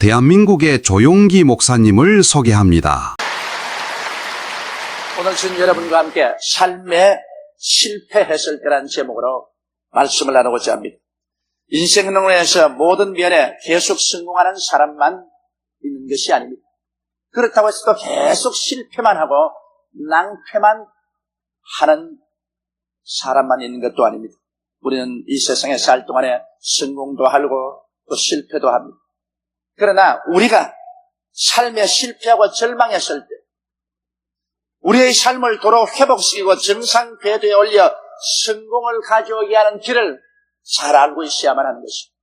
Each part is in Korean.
대한민국의 조용기 목사님을 소개합니다. 오늘 전 여러분과 함께 삶에 실패했을 때라는 제목으로 말씀을 나누고자 합니다. 인생론에서 모든 면에 계속 성공하는 사람만 있는 것이 아닙니다. 그렇다고 해서 또 계속 실패만 하고 낭패만 하는 사람만 있는 것도 아닙니다. 우리는 이 세상에 살 동안에 성공도 하고 또 실패도 합니다. 그러나 우리가 삶에 실패하고 절망했을 때 우리의 삶을 도로 회복시키고 정상 궤도에 올려 성공을 가져오게 하는 길을 잘 알고 있어야만 하는 것입니다.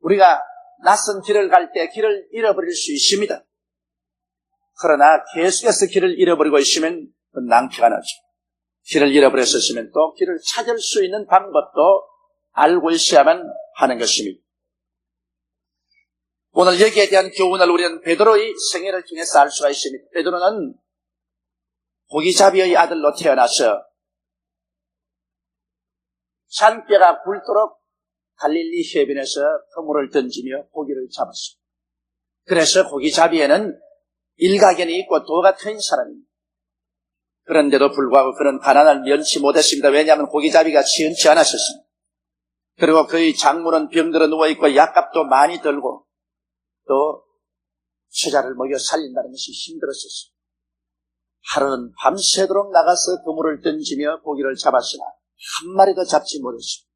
우리가 낯선 길을 갈 때 길을 잃어버릴 수 있습니다. 그러나 계속해서 길을 잃어버리고 있으면 그 낭패가 나죠. 길을 잃어버렸었으면 또 길을 찾을 수 있는 방법도 알고 있어야만 하는 것입니다. 오늘 여기에 대한 교훈을 우리는 베드로의 생애를 통해서 알 수가 있습니다. 베드로는 고기잡이의 아들로 태어나서 산뼈가 굵도록 갈릴리 해변에서 그물을 던지며 고기를 잡았습니다. 그래서 고기잡이에는 일가견이 있고 도가 트인 사람입니다. 그런데도 불구하고 그런 가난을 면치 못했습니다. 왜냐하면 고기잡이가 시원치 않았었습니다. 그리고 그의 장모는 병들어 누워있고 약값도 많이 들고 또 처자를 먹여 살린다는 것이 힘들었었습니다. 하루는 밤새도록 나가서 그물을 던지며 고기를 잡았으나 한 마리도 잡지 못했습니다.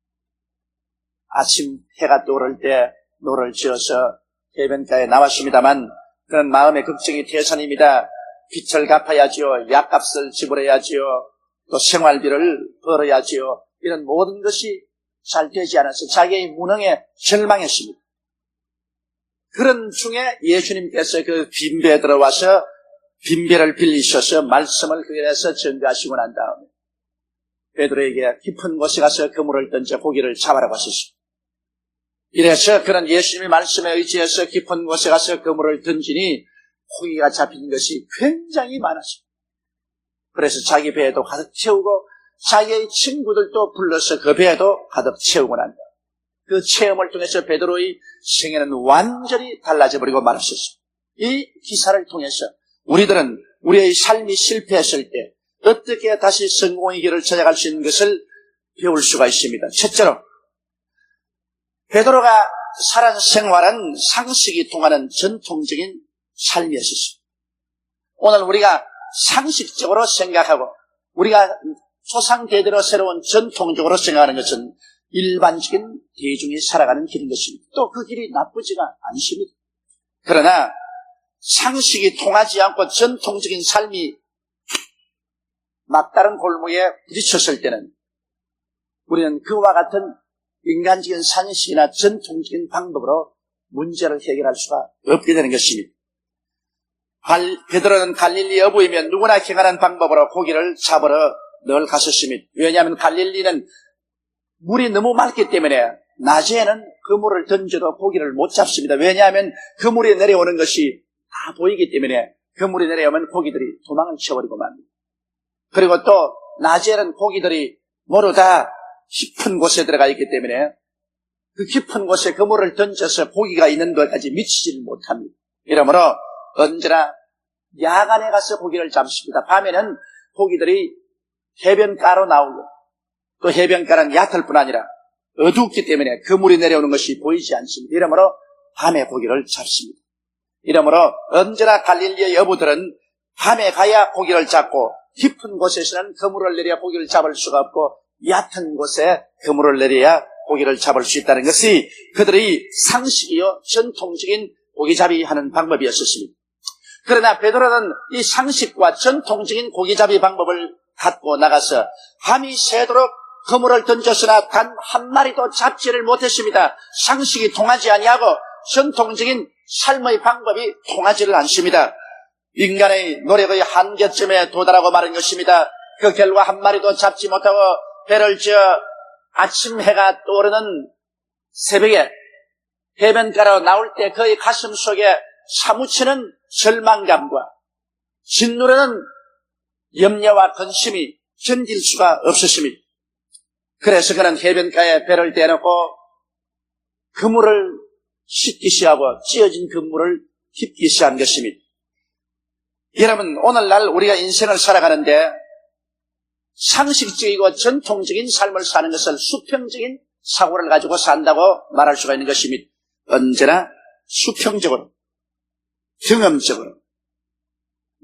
아침 해가 떠오를 때 노를 지어서 해변가에 나왔습니다만 그런 마음의 걱정이 태산입니다. 빚을 갚아야지요. 약값을 지불해야지요. 또 생활비를 벌어야지요. 이런 모든 것이 잘 되지 않아서 자기의 무능에 절망했습니다. 그런 중에 예수님께서 그 빈배에 들어와서 빈배를 빌리셔서 말씀을 그에 대해서 전가하시고 난 다음에 베드로에게 깊은 곳에 가서 그물을 던져 고기를 잡아라고 하셨습니다. 이래서 그런 예수님의 말씀에 의지해서 깊은 곳에 가서 그물을 던지니 고기가 잡힌 것이 굉장히 많았습니다. 그래서 자기 배에도 가득 채우고 자기의 친구들도 불러서 그 배에도 가득 채우고 난다. 그 체험을 통해서 베드로의 생애는 완전히 달라져 버리고 말았었습니다. 이 기사를 통해서 우리들은 우리의 삶이 실패했을 때 어떻게 다시 성공의 길을 찾아갈 수 있는 것을 배울 수가 있습니다. 첫째로 베드로가 살아 생활은 상식이 통하는 전통적인 삶이었습니다. 오늘 우리가 상식적으로 생각하고 우리가 초상대대로 새로운 전통적으로 생각하는 것은 일반적인 대중이 살아가는 길인 것입니다. 또 그 길이 나쁘지가 않습니다. 그러나 상식이 통하지 않고 전통적인 삶이 막다른 골목에 부딪혔을 때는 우리는 그와 같은 인간적인 상식이나 전통적인 방법으로 문제를 해결할 수가 없게 되는 것입니다. 갈, 베드로는 갈릴리 어부이면 누구나 행하는 방법으로 고기를 잡으러 늘 갔었습니다. 왜냐하면 갈릴리는 물이 너무 맑기 때문에 낮에는 그물을 던져도 고기를 못 잡습니다. 왜냐하면 그물이 내려오는 것이 다 보이기 때문에 그물이 내려오면 고기들이 도망을 쳐버리고 맙니다. 그리고 또 낮에는 고기들이 모두 다 깊은 곳에 들어가 있기 때문에 그 깊은 곳에 그물을 던져서 고기가 있는 데까지 미치지를 못합니다. 이러므로 언제나 야간에 가서 고기를 잡습니다. 밤에는 고기들이 해변가로 나오고 또 해변가는 얕을 뿐 아니라 어둡기 때문에 그물이 내려오는 것이 보이지 않습니다. 이러므로 밤에 고기를 잡습니다. 이러므로 언제나 갈릴리의 여부들은 밤에 가야 고기를 잡고 깊은 곳에서는 그물을 내려야 고기를 잡을 수가 없고 얕은 곳에 그물을 내려야 고기를 잡을 수 있다는 것이 그들의 상식이요 전통적인 고기잡이 하는 방법이었습니다. 그러나 베드로는 이 상식과 전통적인 고기잡이 방법을 갖고 나가서 밤이 새도록 그물을 던졌으나 단 한 마리도 잡지를 못했습니다. 상식이 통하지 아니하고 전통적인 삶의 방법이 통하지를 않습니다. 인간의 노력의 한계점에 도달하고 마는 것입니다. 그 결과 한 마리도 잡지 못하고 배를 지어 아침 해가 떠오르는 새벽에 해변가로 나올 때 그의 가슴 속에 사무치는 절망감과 진노라는 염려와 근심이 견딜 수가 없었습니다. 그래서 그는 해변가에 배를 대놓고 그물을 씻기 시하고 찢어진 그물을 힙기 시한 것입니다. 여러분, 오늘날 우리가 인생을 살아가는데 상식적이고 전통적인 삶을 사는 것을 수평적인 사고를 가지고 산다고 말할 수가 있는 것입니다. 언제나 수평적으로, 경험적으로,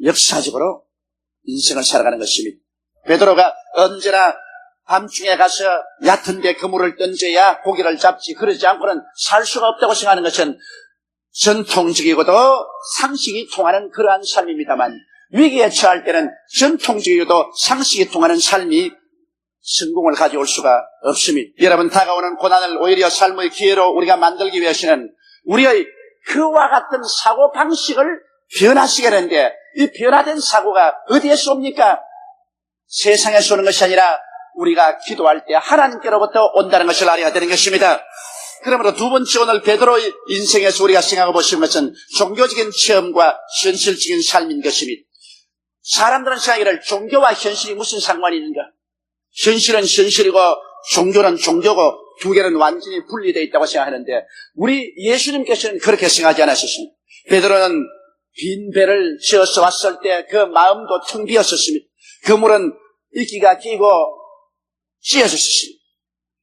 역사적으로 인생을 살아가는 것입니다. 베드로가 언제나 밤중에 가서 얕은 데 그물을 던져야 고기를 잡지 그러지 않고는 살 수가 없다고 생각하는 것은 전통적이고도 상식이 통하는 그러한 삶입니다만 위기에 처할 때는 전통적이고도 상식이 통하는 삶이 성공을 가져올 수가 없습니다. 여러분 다가오는 고난을 오히려 삶의 기회로 우리가 만들기 위해서는 우리의 그와 같은 사고 방식을 변화시켜야 하는데 이 변화된 사고가 어디에서 옵니까? 세상에서 오는 것이 아니라 우리가 기도할 때 하나님께로부터 온다는 것을 알아야 되는 것입니다. 그러므로 두 번째 오늘 베드로의 인생에서 우리가 생각해 보시는 것은 종교적인 체험과 현실적인 삶인 것입니다. 사람들은 생각하기를 종교와 현실이 무슨 상관이 있는가? 현실은 현실이고 종교는 종교고 두 개는 완전히 분리되어 있다고 생각하는데 우리 예수님께서는 그렇게 생각하지 않으셨습니다. 베드로는 빈 배를 지어서 왔을 때 그 마음도 텅 비었었습니다. 그물은 이끼가 끼고 찢어졌습니다.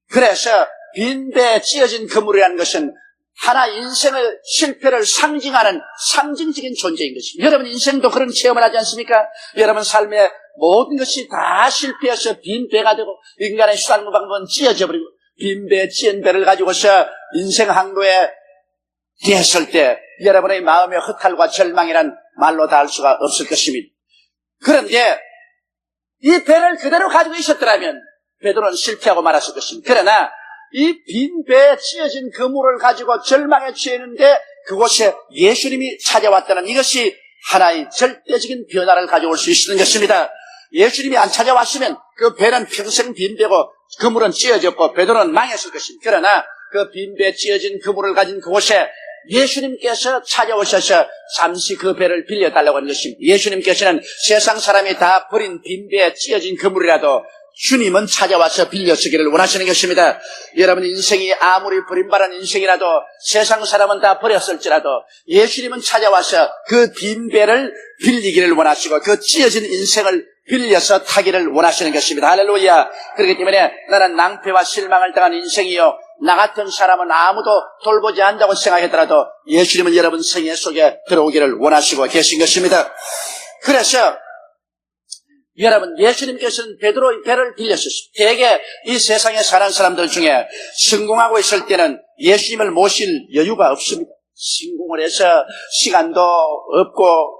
그래서 빈배에 찢어진 그물이라는 것은 하나 인생의 실패를 상징하는 상징적인 존재인 것입니다. 여러분 인생도 그런 체험을 하지 않습니까? 여러분 삶의 모든 것이 다 실패해서 빈배가 되고 인간의 수단과 방법은 찢어져 버리고 빈배, 찢은 배를 가지고서 인생 항로에 됐을 때 여러분의 마음의 허탈과 절망이란 말로 다 할 수가 없을 것입니다. 그런데 이 배를 그대로 가지고 있었더라면 베드로는 실패하고 말았을 것입니다. 그러나 이 빈 배에 찢어진 그물을 가지고 절망에 취했는데 그곳에 예수님이 찾아왔다는 이것이 하나의 절대적인 변화를 가져올 수 있는 것입니다. 예수님이 안 찾아왔으면 그 배는 평생 빈 배고 그물은 찢어졌고 베드로는 망했을 것입니다. 그러나 그 빈 배에 찢어진 그물을 가진 그곳에 예수님께서 찾아오셔서 잠시 그 배를 빌려달라고 하는 것입니다. 예수님께서는 세상 사람이 다 버린 빈 배에 찢어진 그물이라도 주님은 찾아와서 빌려쓰기를 원하시는 것입니다. 여러분 인생이 아무리 버림받은 인생이라도 세상 사람은 다 버렸을지라도 예수님은 찾아와서 그 빈 배를 빌리기를 원하시고 그 찢어진 인생을 빌려서 타기를 원하시는 것입니다. 할렐루야. 그렇기 때문에 나는 낭패와 실망을 당한 인생이요. 나 같은 사람은 아무도 돌보지 않는다고 생각하더라도 예수님은 여러분 생애 속에 들어오기를 원하시고 계신 것입니다. 그래서 여러분 예수님께서는 베드로의 배를 빌렸었습니다. 대개 이 세상에 사는 사람들 중에 성공하고 있을 때는 예수님을 모실 여유가 없습니다. 성공을 해서 시간도 없고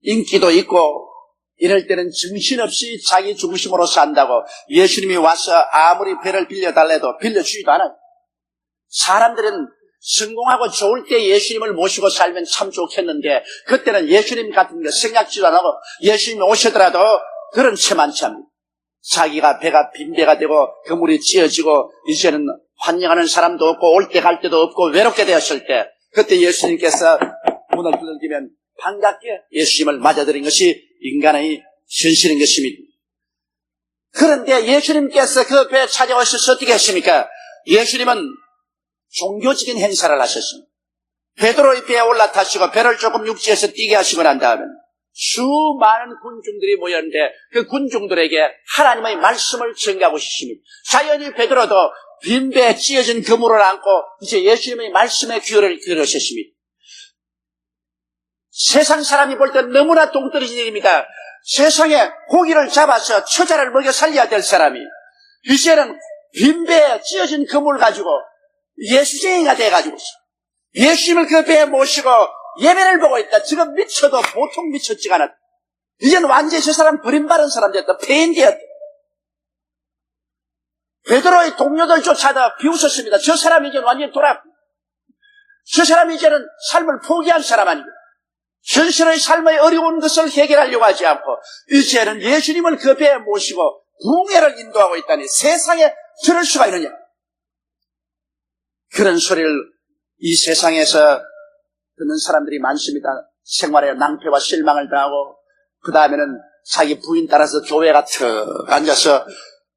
인기도 있고 이럴 때는 정신없이 자기 중심으로 산다고 예수님이 와서 아무리 배를 빌려달래도 빌려주지도 않아요. 사람들은 성공하고 좋을 때 예수님을 모시고 살면 참 좋겠는데 그때는 예수님 같은 거 생각지도 안 하고 예수님이 오시더라도 그런 채 많지 않습니다. 자기가 배가 빈배가 되고 그물이 찢어지고 이제는 환영하는 사람도 없고 올 때 갈 때도 없고 외롭게 되었을 때 그때 예수님께서 문을 두들기면 반갑게 예수님을 맞아들인 것이 인간의 현실인 것입니다. 그런데 예수님께서 그 배에 찾아오셔서 어떻게 했습니까? 예수님은 종교적인 행사를 하셨습니다. 베드로의 배에 올라타시고 배를 조금 육지에서 뛰게 하시고 난 다음에 수많은 군중들이 모였는데 그 군중들에게 하나님의 말씀을 전가하고 싶습니다. 자연히 베드로도 빈 배에 찢어진 그물을 안고 이제 예수님의 말씀에 귀를 기울였습니다. 세상 사람이 볼 때 너무나 동떨어진 일입니다. 세상에 고기를 잡아서 처자를 먹여 살려야 될 사람이 이제는 빈 배에 찢어진 그물 가지고 예수쟁이가 돼가지고 예수님을 그 배에 모시고 예배를 보고 있다. 지금 미쳐도 보통 미쳤지가 않았다. 이제는 완전히 저 사람 버림받은 사람 됐다. 폐인 되었다. 베드로의 동료들조차도 비웃었습니다. 저 사람이 이제는 완전히 돌아. 저 사람이 이제는 삶을 포기한 사람 아니고 현실의 삶의 어려운 것을 해결하려고 하지 않고 이제는 예수님을 그 배에 모시고 구원회를 인도하고 있다니 세상에 저럴 수가 있느냐. 그런 소리를 이 세상에서 듣는 사람들이 많습니다. 생활에 낭패와 실망을 당하고 그 다음에는 자기 부인 따라서 교회가 턱 앉아서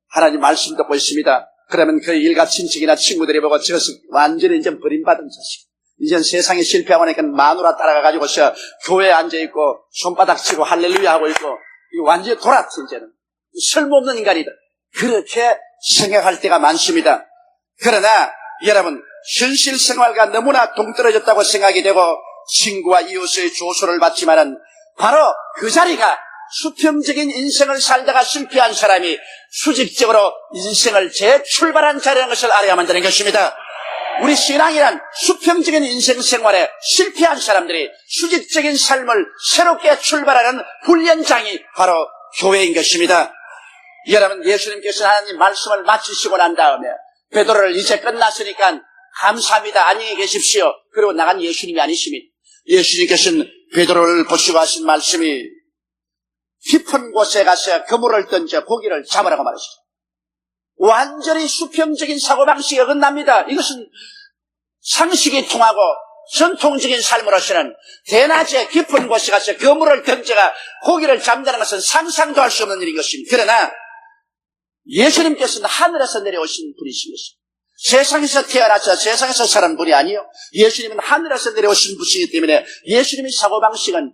하나님 말씀 듣고 있습니다. 그러면 그 일가 친척이나 친구들이 보고 저것은 완전히 이제 버림받은 자식. 이젠 세상에 실패하고 나니까 마누라 따라가가지고서 교회에 앉아있고 손바닥 치고 할렐루야 하고 있고 이 완전히 돌았지 이제는. 쓸모없는 인간이다. 그렇게 생각할 때가 많습니다. 그러나 여러분 현실 생활과 너무나 동떨어졌다고 생각이 되고 친구와 이웃의 조소를 받지만은 바로 그 자리가 수평적인 인생을 살다가 실패한 사람이 수직적으로 인생을 재출발한 자리라는 것을 알아야만 되는 것입니다. 우리 신앙이란 수평적인 인생 생활에 실패한 사람들이 수직적인 삶을 새롭게 출발하는 훈련장이 바로 교회인 것입니다. 여러분 예수님께서 하나님 말씀을 마치시고 난 다음에 베드로를 이제 끝났으니까 감사합니다. 안녕히 계십시오. 그리고 나간 예수님이 아니십니다. 예수님께서는 베드로를 보시고 하신 말씀이 깊은 곳에 가서 그물을 던져 고기를 잡으라고 말하시죠. 완전히 수평적인 사고방식이 어긋납니다. 이것은 상식이 통하고 전통적인 삶으로서는 대낮에 깊은 곳에 가서 그물을 던져가 고기를 잡는다는 것은 상상도 할 수 없는 일인 것입니다. 그러나 예수님께서는 하늘에서 내려오신 분이신 것입니다. 세상에서 태어나서 세상에서 살은 분이 아니요. 예수님은 하늘에서 내려오신 분이기 때문에 예수님의 사고방식은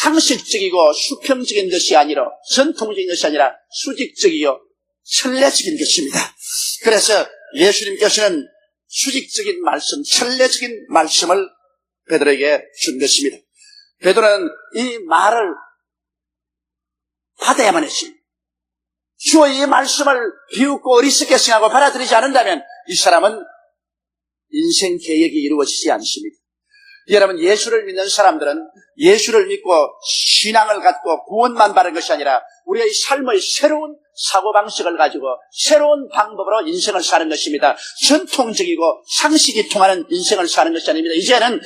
상식적이고 수평적인 것이 아니라 전통적인 것이 아니라 수직적이요 천례적인 것입니다. 그래서 예수님께서는 수직적인 말씀, 천례적인 말씀을 베드로에게 준 것입니다. 베드로는 이 말을 받아야만 했습니다. 주의 이 말씀을 비웃고 어리석게 생각하고 받아들이지 않는다면 이 사람은 인생 계획이 이루어지지 않습니다. 여러분 예수를 믿는 사람들은 예수를 믿고 신앙을 갖고 구원만 바른 것이 아니라 우리의 삶의 새로운 사고방식을 가지고 새로운 방법으로 인생을 사는 것입니다. 전통적이고 상식이 통하는 인생을 사는 것이 아닙니다. 이제는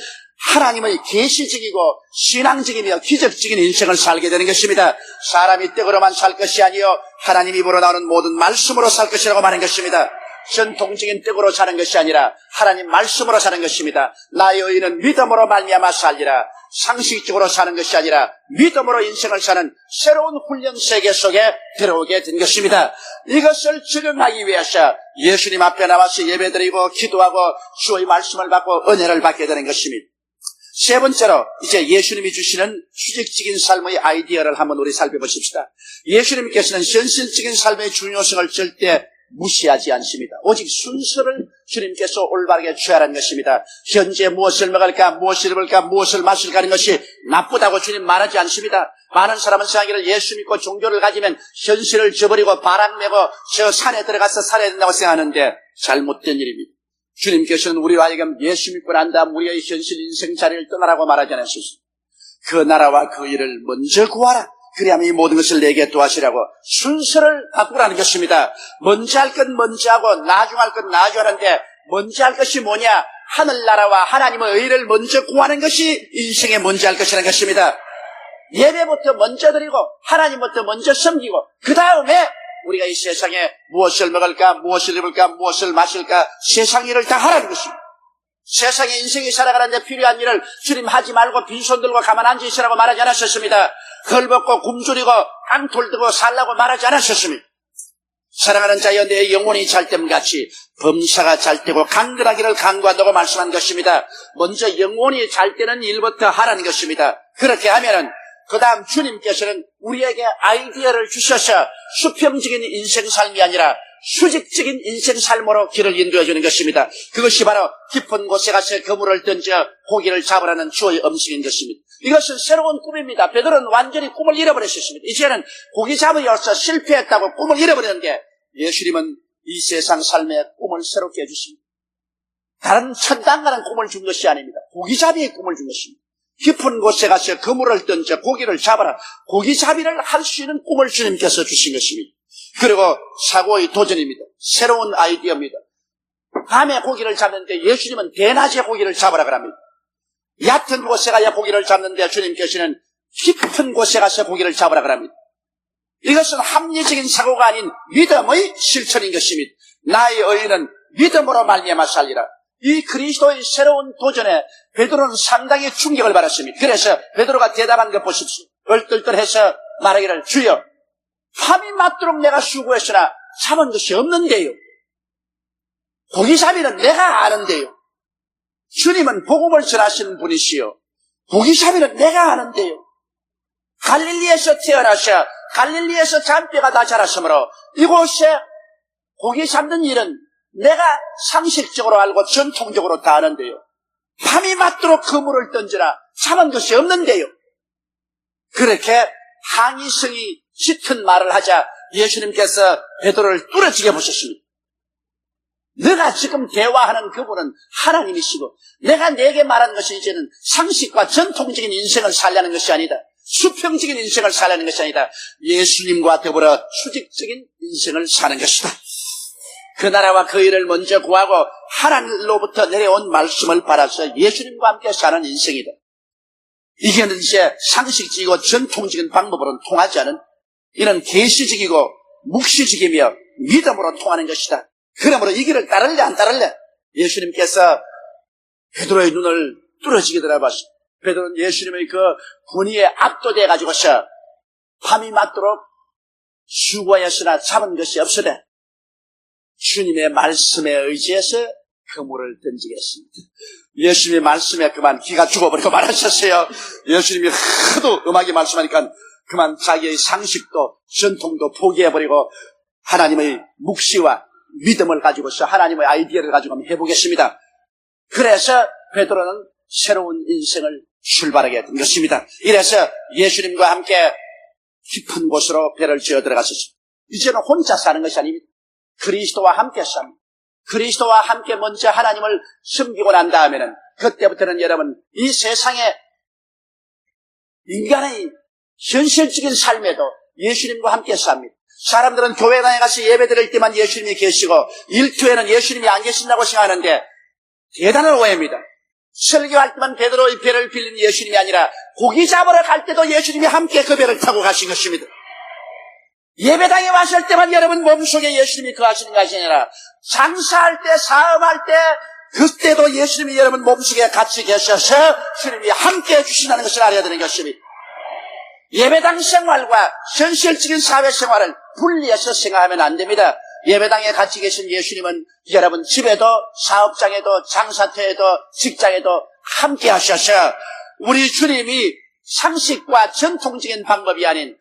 하나님의 계시적이고 신앙적이며 기적적인 인생을 살게 되는 것입니다. 사람이 떡으로만 살 것이 아니요 하나님 입으로 나오는 모든 말씀으로 살 것이라고 말한 것입니다. 전통적인 떡으로 사는 것이 아니라 하나님 말씀으로 사는 것입니다. 나의 의는 믿음으로 말미암아 살리라. 상식적으로 사는 것이 아니라 믿음으로 인생을 사는 새로운 훈련 세계 속에 들어오게 된 것입니다. 이것을 적용하기 위해서 예수님 앞에 나와서 예배드리고 기도하고 주의 말씀을 받고 은혜를 받게 되는 것입니다. 세 번째로 이제 예수님이 주시는 수직적인 삶의 아이디어를 한번 우리 살펴보십시다. 예수님께서는 현실적인 삶의 중요성을 절대 무시하지 않습니다. 오직 순서를 주님께서 올바르게 취하라는 것입니다. 현재 무엇을 먹을까, 무엇을 입을까, 무엇을 마실까 하는 것이 나쁘다고 주님 말하지 않습니다. 많은 사람은 생각하기를 예수 믿고 종교를 가지면 현실을 저버리고 바람 내고 저 산에 들어가서 살아야 된다고 생각하는데 잘못된 일입니다. 주님께서는 우리와 하여금 예수 믿고 난 다음 우리의 현실 인생 자리를 떠나라고 말하지 않으셨습니다. 그 나라와 그 일을 먼저 구하라. 그리하면 이 모든 것을 내게 도와주라고 순서를 바꾸라는 것입니다. 먼저 할 것 먼저 하고 나중 할 것 나중 하는데 먼저 할 것이 뭐냐? 하늘나라와 하나님의 의를 먼저 구하는 것이 인생의 먼저 할 것이라는 것입니다. 예배부터 먼저 드리고 하나님부터 먼저 섬기고 그 다음에 우리가 이 세상에 무엇을 먹을까 무엇을 입을까 무엇을 마실까 세상 일을 다 하라는 것입니다. 세상에 인생이 살아가는데 필요한 일을 주님 하지 말고 빈손 들고 가만 앉아 있으라고 말하지 않았었습니다. 헐벗고 굶주리고 앙톨 들고 살라고 말하지 않았었습니다. 사랑하는 자여 내 영혼이 잘됨 같이 범사가 잘 되고 강건하기를 강구한다고 말씀한 것입니다. 먼저 영혼이 잘 되는 일부터 하라는 것입니다. 그렇게 하면은 그 다음 주님께서는 우리에게 아이디어를 주셔서 수평적인 인생 삶이 아니라 수직적인 인생 삶으로 길을 인도해 주는 것입니다. 그것이 바로 깊은 곳에 가서 그물을 던져 고기를 잡으라는 주의 음식인 것입니다. 이것은 새로운 꿈입니다. 베드로는 완전히 꿈을 잃어버렸습니다. 이제는 고기 잡으려서 실패했다고 꿈을 잃어버렸는데 예수님은 이 세상 삶의 꿈을 새롭게 해주십니다. 다른 천당가는 꿈을 준 것이 아닙니다. 고기잡이의 꿈을 준 것입니다. 깊은 곳에 가서 그물을 던져 고기를 잡아라. 고기잡이를 할 수 있는 꿈을 주님께서 주신 것입니다. 그리고 사고의 도전입니다. 새로운 아이디어입니다. 밤에 고기를 잡는데 예수님은 대낮에 고기를 잡으라 그럽니다. 얕은 곳에 가야 고기를 잡는데 주님께서는 깊은 곳에 가서 고기를 잡으라 그럽니다. 이것은 합리적인 사고가 아닌 믿음의 실천인 것입니다. 나의 의는 믿음으로 말미암아 살리라. 이 그리스도의 새로운 도전에 베드로는 상당히 충격을 받았습니다. 그래서 베드로가 대답한 것 보십시오. 얼떨떨해서 말하기를 주여 밤이 맞도록 내가 수고했으나 잡은 것이 없는데요. 고기잡이는 내가 아는데요. 주님은 복음을 전하시는 분이시요. 고기잡이는 내가 아는데요. 갈릴리에서 태어나셔 갈릴리에서 잔뼈가 다 자랐으므로 이곳에 고기 잡는 일은 내가 상식적으로 알고 전통적으로 다 아는데요. 밤이 맞도록 그물을 던지라 잡은 것이 없는데요. 그렇게 항의성이 짙은 말을 하자 예수님께서 베드로를 뚫어지게 보셨습니다. 내가 지금 대화하는 그분은 하나님이시고 내가 내게 말한 것이 이제는 상식과 전통적인 인생을 살려는 것이 아니다. 수평적인 인생을 살려는 것이 아니다. 예수님과 더불어 수직적인 인생을 사는 것이다. 그 나라와 그 일을 먼저 구하고 하나님로부터 내려온 말씀을 받아서 예수님과 함께 사는 인생이다. 이게는 이제 상식적이고 전통적인 방법으로는 통하지 않은 이는 계시적이고 묵시적이며 믿음으로 통하는 것이다. 그러므로 이 길을 따를래 안 따를래? 예수님께서 베드로의 눈을 뚫어지게 들어봤어. 베드로는 예수님의 그 분위에 압도돼 가지고서 밤이 맞도록 수고하였으나 잡은 것이 없으되 주님의 말씀에 의지해서 그물을 던지겠습니다. 예수님의 말씀에 그만 귀가 죽어버리고 말하셨어요. 예수님이 하도 음악이 말씀하니까 그만 자기의 상식도 전통도 포기해버리고 하나님의 묵시와 믿음을 가지고서 하나님의 아이디어를 가지고 한번 해보겠습니다. 그래서 베드로는 새로운 인생을 출발하게 된 것입니다. 이래서 예수님과 함께 깊은 곳으로 배를 지어 들어갔었습니다. 이제는 혼자 사는 것이 아닙니다. 그리스도와 함께 삽니다. 그리스도와 함께 먼저 하나님을 섬기고 난 다음에는 그때부터는 여러분 이 세상에 인간의 현실적인 삶에도 예수님과 함께 삽니다. 사람들은 교회 당에 가서 예배 드릴 때만 예수님이 계시고 일투에는 예수님이 안 계신다고 생각하는데 대단한 오해입니다. 설교할 때만 베드로의 배를 빌린 예수님이 아니라 고기 잡으러 갈 때도 예수님이 함께 그 배를 타고 가신 것입니다. 예배당에 왔을 때만 여러분 몸속에 예수님이 거하시는 것이 아니라 장사할 때, 사업할 때, 그때도 예수님이 여러분 몸속에 같이 계셔서 주님이 함께 해주신다는 것을 알아야 되는 것입니다. 예배당 생활과 현실적인 사회생활을 분리해서 생각하면 안 됩니다. 예배당에 같이 계신 예수님은 여러분 집에도 사업장에도 장사터에도 직장에도 함께 하셔서 우리 주님이 상식과 전통적인 방법이 아닌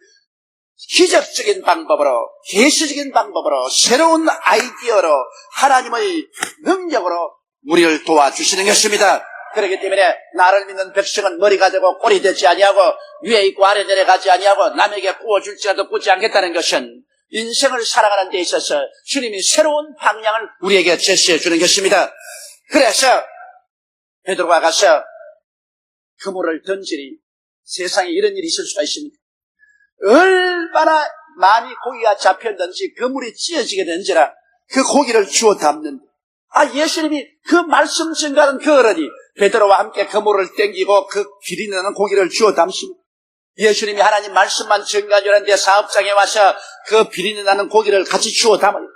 기적적인 방법으로 계시적인 방법으로 새로운 아이디어로 하나님의 능력으로 우리를 도와주시는 것입니다. 그렇기 때문에 나를 믿는 백성은 머리가 되고 꼴이 되지 아니하고 위에 있고 아래 내려가지 아니하고 남에게 구워줄지라도 꾸지 않겠다는 것은 인생을 살아가는 데 있어서 주님이 새로운 방향을 우리에게 제시해 주는 것입니다. 그래서 베드로가 가서 그물을 던지니 세상에 이런 일이 있을 수가 있습니까? 얼마나 많이 고기가 잡혔는지 그물이 찢어지게 된지라 그 고기를 주워 담는다. 아 예수님이 그 말씀 증가하는 그 어른이 베드로와 함께 그물을 땡기고 그 길이 나는 고기를 주워 담습니다. 예수님이 하나님 말씀만 증가하려는데 사업장에 와서 그 비린내 나는 고기를 같이 주워 담아요.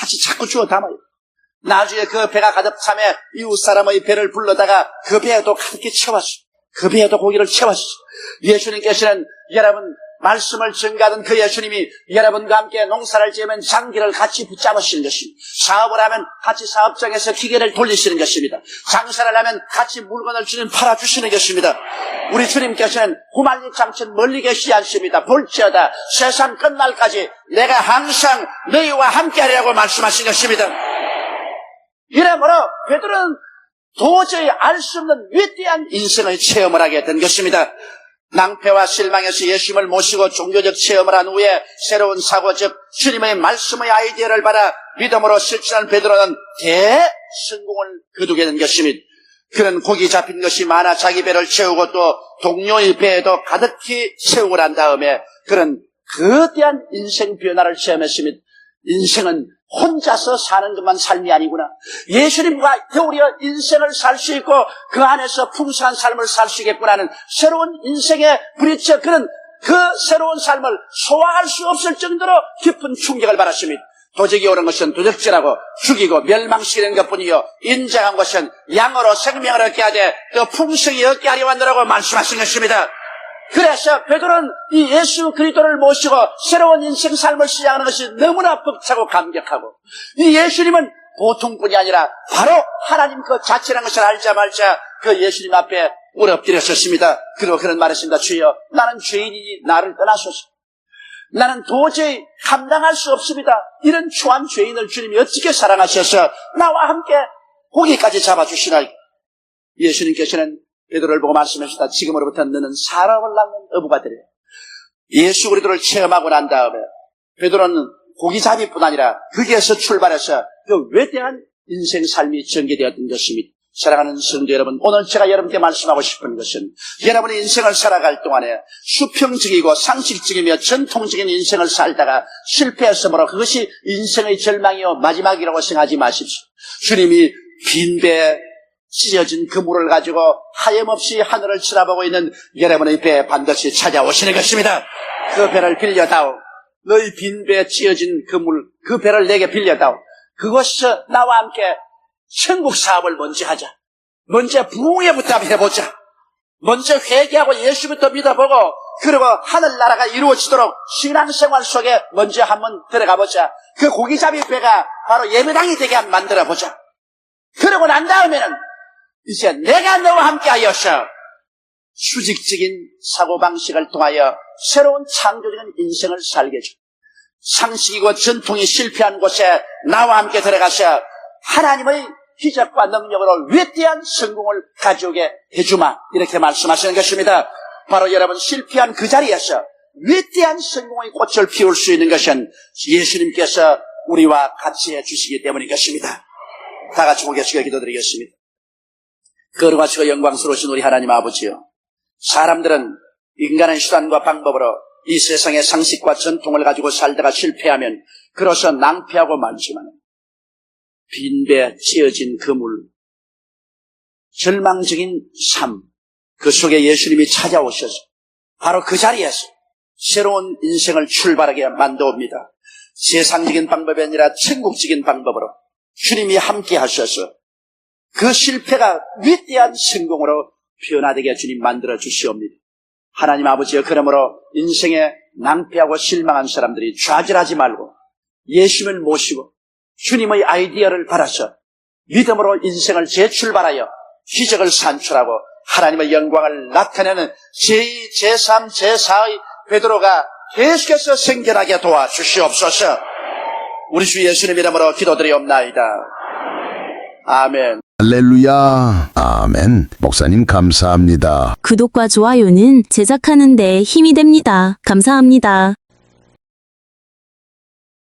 같이 자꾸 주워 담아요. 나중에 그 배가 가득 참에 이웃 사람의 배를 불러다가 그 배에도 가득히 채웠어. 그 배에도 고기를 채웠어. 예수님께서는 여러분 말씀을 증가하던 그 예수님이 여러분과 함께 농사를 지으면 장기를 같이 붙잡으시는 것입니다. 사업을 하면 같이 사업장에서 기계를 돌리시는 것입니다. 장사를 하면 같이 물건을 주는 팔아주시는 것입니다. 우리 주님께서는 후말리 장천 멀리 계시지 않습니다. 볼지어다 세상 끝날까지 내가 항상 너희와 함께하리라고 말씀하신 것입니다. 이러므로 베드로는 도저히 알 수 없는 위대한 인생의 체험을 하게 된 것입니다. 낭패와 실망에서 예수님을 모시고 종교적 체험을 한 후에 새로운 사고 즉 주님의 말씀의 아이디어를 받아 믿음으로 실천한 베드로는 대성공을 거두게 된 것입니다. 그는 고기 잡힌 것이 많아 자기 배를 채우고 또 동료의 배에도 가득히 채우고 난 다음에 그는 거대한 인생 변화를 체험했습니다. 인생은 혼자서 사는 것만 삶이 아니구나. 예수님과 더우려 인생을 살 수 있고 그 안에서 풍성한 삶을 살 수 있겠구나는 새로운 인생에 부딪혀 그는 그 새로운 삶을 소화할 수 없을 정도로 깊은 충격을 받았습니다. 도적이 오는 것은 도적질하고 죽이고 멸망시키는 것뿐이요 인정한 것은 양으로 생명을 얻게 하되 또 풍성히 얻게 하려 한다고 말씀하신 것입니다. 그래서 베드로는 이 예수 그리스도를 모시고 새로운 인생 삶을 시작하는 것이 너무나 벅차고 감격하고 이 예수님은 보통뿐이 아니라 바로 하나님 그 자체라는 것을 알자마자 그 예수님 앞에 무릎 엎드렸었습니다. 그리고 그런 말했습니다. 주여 나는 죄인이니 나를 떠나소서. 나는 도저히 감당할 수 없습니다. 이런 초한 죄인을 주님이 어떻게 사랑하셔서 나와 함께 고기까지 잡아주시나이까. 예수님께서는 베드로를 보고 말씀하셨다. 지금으로부터 너는 사람을 낳는 어부가 되리라. 예수 그리스도를 체험하고 난 다음에 베드로는 고기잡이뿐 아니라 거기에서 출발해서 그 외대한 인생 삶이 전개되었던 것입니다. 사랑하는 성도 여러분, 오늘 제가 여러분께 말씀하고 싶은 것은 여러분의 인생을 살아갈 동안에 수평적이고 상식적이며 전통적인 인생을 살다가 실패했으므로 그것이 인생의 절망이요 마지막이라고 생각하지 마십시오. 주님이 빈배에 찢어진 그물을 가지고 하염없이 하늘을 쳐다보고 있는 여러분의 배에 반드시 찾아오시는 것입니다. 그 배를 빌려다오. 너희 빈 배에 찢어진 그물, 그 배를 내게 빌려다오. 그것에서 나와 함께 천국 사업을 먼저 하자. 먼저 부흥회부터 한번 해보자. 먼저 회개하고 예수부터 믿어보고 그리고 하늘나라가 이루어지도록 신앙생활 속에 먼저 한번 들어가보자. 그 고기잡이 배가 바로 예배당이 되게 한번 만들어보자. 그러고 난 다음에는 이제 내가 너와 함께 하여서 수직적인 사고방식을 통하여 새로운 창조적인 인생을 살게 줘. 상식이고 전통이 실패한 곳에 나와 함께 들어가서 하나님의 기적과 능력으로 위대한 성공을 가져오게 해주마. 이렇게 말씀하시는 것입니다. 바로 여러분 실패한 그 자리에서 위대한 성공의 꽃을 피울 수 있는 것은 예수님께서 우리와 같이 해주시기 때문인 것입니다. 다 같이 고개숙여 기도드리겠습니다. 거룩하시고 영광스러우신 우리 하나님 아버지요. 사람들은 인간의 수단과 방법으로 이 세상의 상식과 전통을 가지고 살다가 실패하면 그로서 낭패하고 많지만 빈배 찌어진 그물 절망적인 삶 그 속에 예수님이 찾아오셔서 바로 그 자리에서 새로운 인생을 출발하게 만들옵니다. 세상적인 방법이 아니라 천국적인 방법으로 주님이 함께 하셔서 그 실패가 위대한 성공으로 변화되게 주님 만들어 주시옵니다. 하나님 아버지여 그러므로 인생에 낭패하고 실망한 사람들이 좌절하지 말고 예수님을 모시고 주님의 아이디어를 받아서 믿음으로 인생을 재출발하여 기적을 산출하고 하나님의 영광을 나타내는 제2, 제3, 제4의 베드로가 계속해서 생겨나게 도와주시옵소서 우리 주 예수님 이름으로 기도드리옵나이다. 아멘. 할렐루야. 아멘. 목사님 감사합니다. 구독과 좋아요는 제작하는 데 힘이 됩니다. 감사합니다.